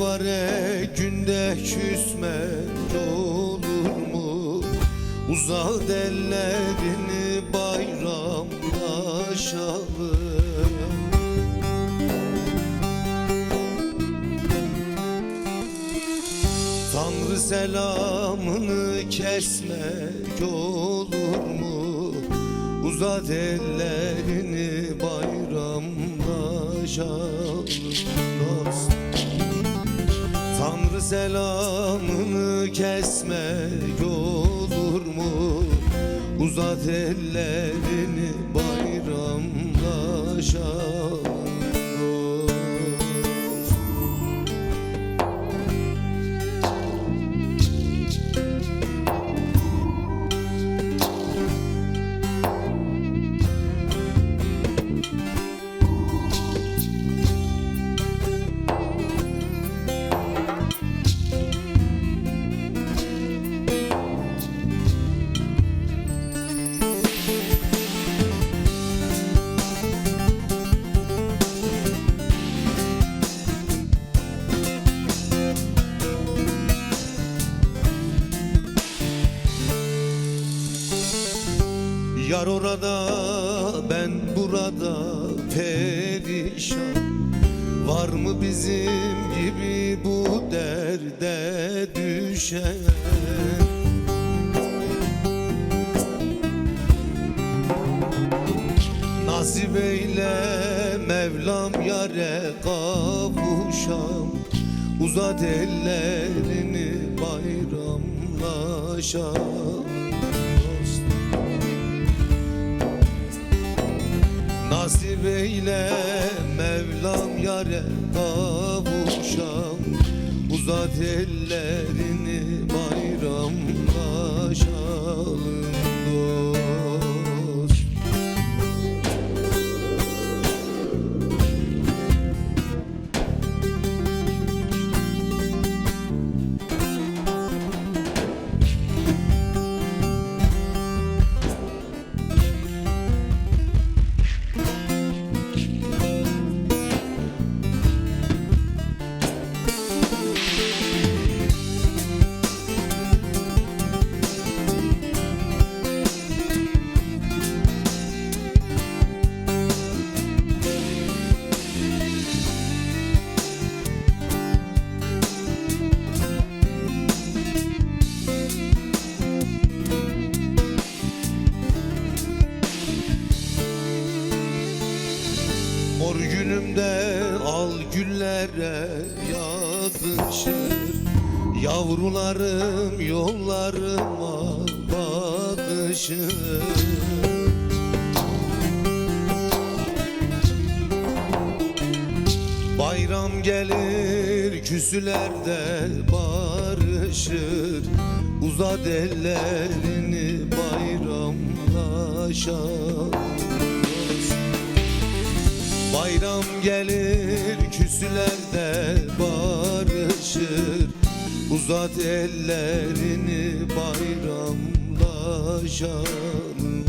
mübarek günde küsmek olur mu? Uzat ellerini bayramlaşalım Tanrı selamını kesmek olur mu? Uzat ellerini bayramlaşalım dost Tanrı selamını kesmek olur mu? Uzat ellerini bayramlaşalım Yar orada ben burada perişan. Var mı bizim gibi bu derde düşen? Nasip eyle Mevlam yare kavuşam. Uzat ellerini bayramlaşalım Nasip eyle Mevlam yare kavuşam Uzat ellerini Mor günümde al güllere yakışır Yavrularım yollarıma bakışır Bayram gelir küsüler de barışır. Uzat ellerini bayramlaşalım Bayram gelir küsüler de barışır Uzat ellerini bayramlaşalım.